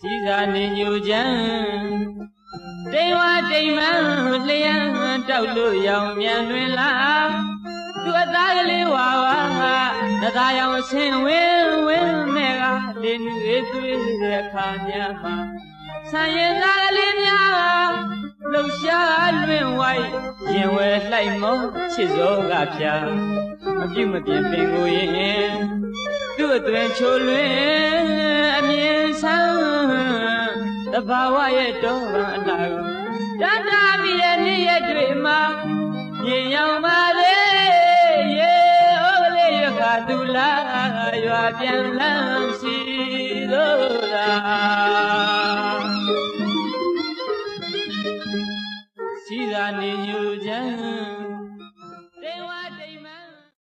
စီစာနေညူချမ်းတိမ်ဝတိမ်မလျံတောက်လို့ရောင်မြန်တွင်လာသူအသားကလေးဝါဝါငါနသားရောင်ဆင်းဝင်းဝင်းမဲ့ကလင်းတွေသွေးတဲ့ခါညမှာဆံရင်သားကလေးများလှူ ရှားလွင်ဝိုက်ရင်ဝဲလိုက်မုံချစ်စောကဖြာမပြုတ်မပြင်းပင်ကိုရင်သူ့အတွင်ချိုလွင်အမြင်ဆန်းတဘာဝရဲ့တော်ဗန်အလာကိုတတ်တာပြီးတဲ့နေ့ရက်တွေမှာရင်ရောင်ပါလေရေဩကလေးရခါသူလာရွာပြန်လန်းစီသို့လား thank you ရှိသာနေယူခြင်း